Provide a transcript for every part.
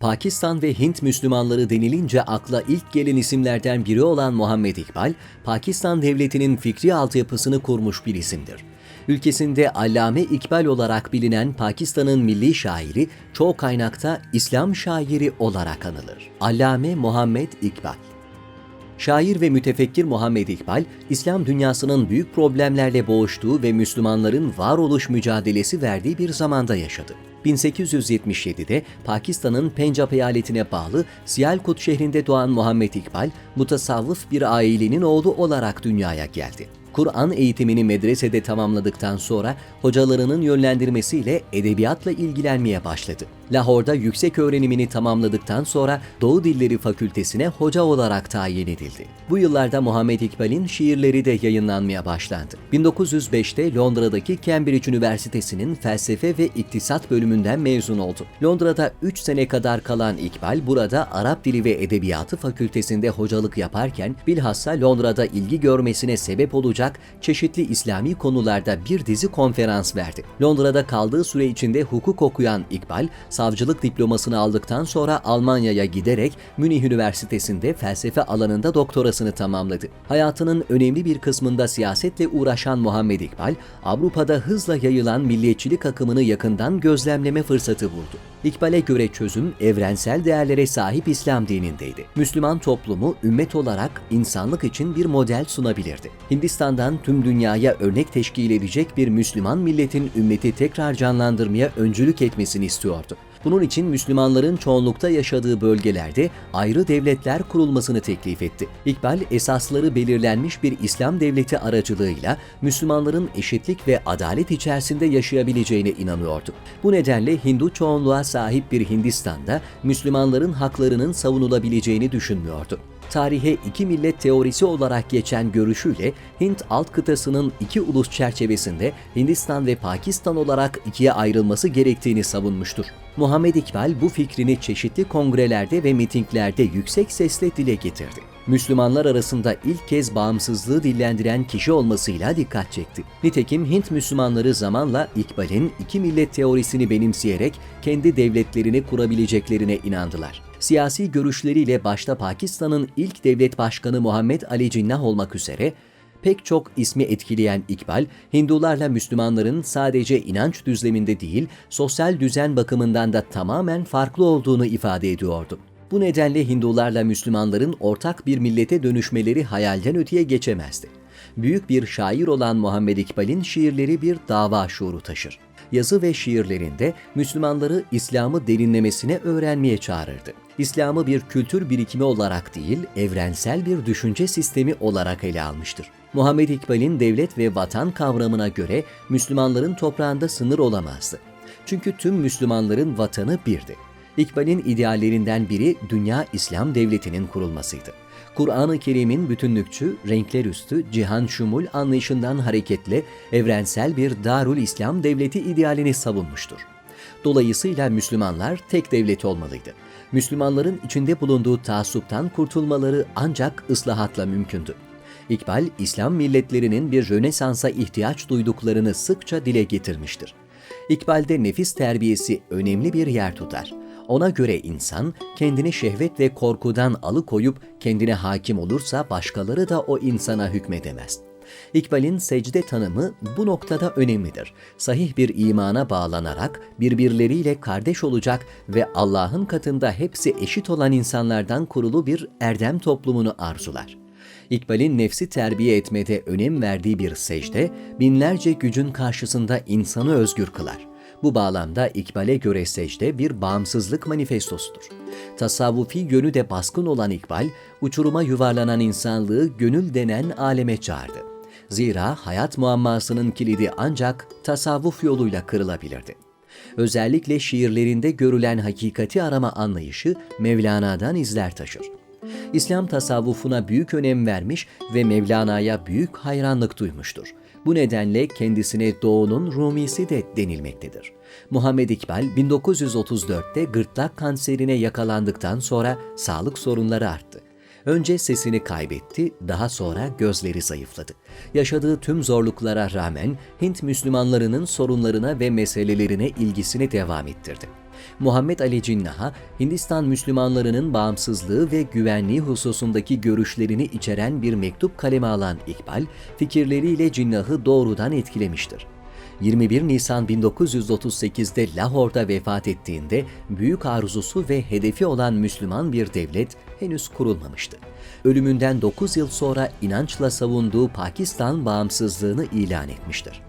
Pakistan ve Hint Müslümanları denilince akla ilk gelen isimlerden biri olan Muhammed İkbal, Pakistan devletinin fikri altyapısını kurmuş bir isimdir. Ülkesinde Allame İkbal olarak bilinen Pakistan'ın milli şairi çoğu kaynakta İslam şairi olarak anılır. Allame Muhammed İkbal Şair ve mütefekkir Muhammed İkbal, İslam dünyasının büyük problemlerle boğuştuğu ve Müslümanların varoluş mücadelesi verdiği bir zamanda yaşadı. 1877'de Pakistan'ın Pencap eyaletine bağlı Siyalkot şehrinde doğan Muhammed İkbal, mutasavvıf bir ailenin oğlu olarak dünyaya geldi. Kur'an eğitimini medresede tamamladıktan sonra hocalarının yönlendirmesiyle edebiyatla ilgilenmeye başladı. Lahor'da yüksek öğrenimini tamamladıktan sonra Doğu Dilleri Fakültesine hoca olarak tayin edildi. Bu yıllarda Muhammed İkbal'in şiirleri de yayınlanmaya başlandı. 1905'te Londra'daki Cambridge Üniversitesi'nin felsefe ve iktisat bölümünden mezun oldu. Londra'da 3 sene kadar kalan İkbal burada Arap Dili ve Edebiyatı Fakültesinde hocalık yaparken bilhassa Londra'da ilgi görmesine sebep olacak çeşitli İslami konularda bir dizi konferans verdi. Londra'da kaldığı süre içinde hukuk okuyan İkbal, savcılık diplomasını aldıktan sonra Almanya'ya giderek Münih Üniversitesi'nde felsefe alanında doktorasını tamamladı. Hayatının önemli bir kısmında siyasetle uğraşan Muhammed İkbal, Avrupa'da hızla yayılan milliyetçilik akımını yakından gözlemleme fırsatı buldu. İkbal'e göre çözüm evrensel değerlere sahip İslam dinindeydi. Müslüman toplumu ümmet olarak insanlık için bir model sunabilirdi. Hindistan'dan tüm dünyaya örnek teşkil edecek bir Müslüman milletin ümmeti tekrar canlandırmaya öncülük etmesini istiyordu. Bunun için Müslümanların çoğunlukta yaşadığı bölgelerde ayrı devletler kurulmasını teklif etti. İkbal esasları belirlenmiş bir İslam devleti aracılığıyla Müslümanların eşitlik ve adalet içerisinde yaşayabileceğine inanıyordu. Bu nedenle Hindu çoğunluğa sahip bir Hindistan'da Müslümanların haklarının savunulabileceğini düşünmüyordu tarihe iki millet teorisi olarak geçen görüşüyle Hint alt kıtasının iki ulus çerçevesinde Hindistan ve Pakistan olarak ikiye ayrılması gerektiğini savunmuştur. Muhammed İkbal bu fikrini çeşitli kongrelerde ve mitinglerde yüksek sesle dile getirdi. Müslümanlar arasında ilk kez bağımsızlığı dillendiren kişi olmasıyla dikkat çekti. Nitekim Hint Müslümanları zamanla İkbal'in iki millet teorisini benimseyerek kendi devletlerini kurabileceklerine inandılar. Siyasi görüşleriyle başta Pakistan'ın ilk devlet başkanı Muhammed Ali Cinnah olmak üzere pek çok ismi etkileyen İkbal, Hindularla Müslümanların sadece inanç düzleminde değil, sosyal düzen bakımından da tamamen farklı olduğunu ifade ediyordu. Bu nedenle Hindularla Müslümanların ortak bir millete dönüşmeleri hayalden öteye geçemezdi. Büyük bir şair olan Muhammed İkbal'in şiirleri bir dava şuuru taşır. Yazı ve şiirlerinde Müslümanları İslam'ı derinlemesine öğrenmeye çağırırdı. İslam'ı bir kültür birikimi olarak değil, evrensel bir düşünce sistemi olarak ele almıştır. Muhammed İkbal'in devlet ve vatan kavramına göre Müslümanların toprağında sınır olamazdı. Çünkü tüm Müslümanların vatanı birdi. İkbal'in ideallerinden biri Dünya İslam Devleti'nin kurulmasıydı. Kur'an-ı Kerim'in bütünlükçü, renkler üstü, cihan şumul anlayışından hareketle evrensel bir Darul İslam devleti idealini savunmuştur. Dolayısıyla Müslümanlar tek devlet olmalıydı. Müslümanların içinde bulunduğu taassuptan kurtulmaları ancak ıslahatla mümkündü. İkbal, İslam milletlerinin bir Rönesans'a ihtiyaç duyduklarını sıkça dile getirmiştir. İkbal'de nefis terbiyesi önemli bir yer tutar. Ona göre insan kendini şehvet ve korkudan alıkoyup kendine hakim olursa başkaları da o insana hükmedemez. İkbal'in secde tanımı bu noktada önemlidir. Sahih bir imana bağlanarak birbirleriyle kardeş olacak ve Allah'ın katında hepsi eşit olan insanlardan kurulu bir erdem toplumunu arzular. İkbal'in nefsi terbiye etmede önem verdiği bir secde, binlerce gücün karşısında insanı özgür kılar. Bu bağlamda İkbal'e göre secde bir bağımsızlık manifestosudur. Tasavvufi yönü de baskın olan İkbal, uçuruma yuvarlanan insanlığı gönül denen aleme çağırdı. Zira hayat muammasının kilidi ancak tasavvuf yoluyla kırılabilirdi. Özellikle şiirlerinde görülen hakikati arama anlayışı Mevlana'dan izler taşır. İslam tasavvufuna büyük önem vermiş ve Mevlana'ya büyük hayranlık duymuştur. Bu nedenle kendisine Doğu'nun Rumisi de denilmektedir. Muhammed İkbal 1934'te gırtlak kanserine yakalandıktan sonra sağlık sorunları arttı. Önce sesini kaybetti, daha sonra gözleri zayıfladı. Yaşadığı tüm zorluklara rağmen Hint Müslümanlarının sorunlarına ve meselelerine ilgisini devam ettirdi. Muhammed Ali Cinnah'a Hindistan Müslümanlarının bağımsızlığı ve güvenliği hususundaki görüşlerini içeren bir mektup kaleme alan İkbal, fikirleriyle Cinnah'ı doğrudan etkilemiştir. 21 Nisan 1938'de Lahor'da vefat ettiğinde büyük arzusu ve hedefi olan Müslüman bir devlet henüz kurulmamıştı. Ölümünden 9 yıl sonra inançla savunduğu Pakistan bağımsızlığını ilan etmiştir.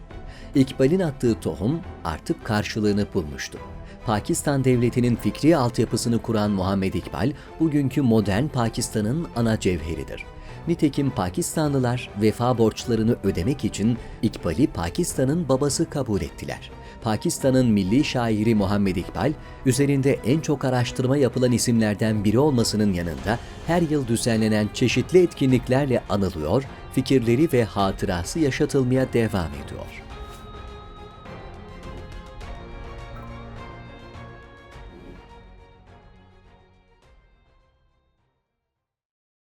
İkbal'in attığı tohum artık karşılığını bulmuştu. Pakistan devletinin fikri altyapısını kuran Muhammed İkbal, bugünkü modern Pakistan'ın ana cevheridir. Nitekim Pakistanlılar vefa borçlarını ödemek için İkbal'i Pakistan'ın babası kabul ettiler. Pakistan'ın milli şairi Muhammed İkbal, üzerinde en çok araştırma yapılan isimlerden biri olmasının yanında her yıl düzenlenen çeşitli etkinliklerle anılıyor, fikirleri ve hatırası yaşatılmaya devam ediyor.